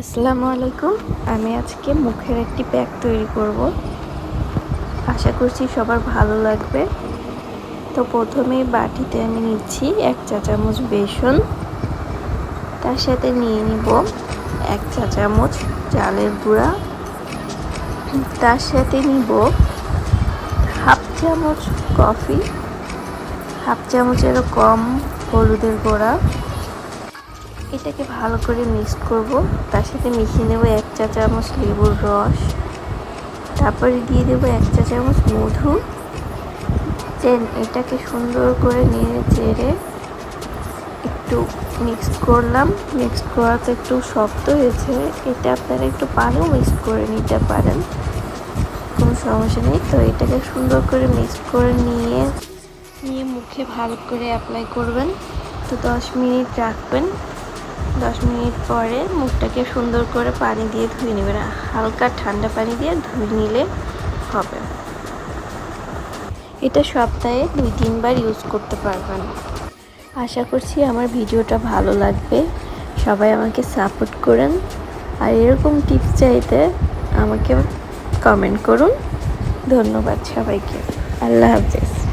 আসসালামু আলাইকুম। আমি আজকে মুখের একটি প্যাক তৈরি করব। আশা করছি সবার ভালো লাগবে। তো প্রথমেই বাটিতে আমি নিচ্ছি এক চা চামচ বেসন। তার সাথে নিয়ে নিব এক চা চামচ চালের গুঁড়া। তার সাথে নিব হাফ চামচ কফি, হাফ চামচেরও কম হলুদের গুঁড়া। এটাকে ভালো করে মিক্স করব। তার সাথে মিশিয়ে নেব এক চা চামচ লেবুর রস। তারপরে দিয়ে দেব এক চা চামচ মধু। এটাকে সুন্দর করে নিয়ে চেড়ে একটু মিক্স করলাম। মিক্স করাতে একটু শক্ত হয়েছে। এটা আপনারা একটু পানিও মিক্স করে নিতে পারেন। কোনো সমস্যা নেই। তো এটাকে সুন্দর করে মিক্স করে নিয়ে নিয়ে মুখে ভালো করে অ্যাপ্লাই করবেন। তো দশ মিনিট রাখবেন। দশ মিনিট পরে মুখটাকে সুন্দর করে পানি দিয়ে ধুয়ে নেবেন হালকা ঠান্ডা পানি দিয়ে ধুয়ে নিলে হবে। এটা সপ্তাহে দুই, তিনবার ইউজ করতে পারবেন। আশা করছি আমার ভিডিওটা ভালো লাগবে। সবাই আমাকে সাপোর্ট করেন। আর এরকম টিপস চাইতে আমাকে কমেন্ট করুন। ধন্যবাদ সবাইকে। আল্লাহ হাফেজ।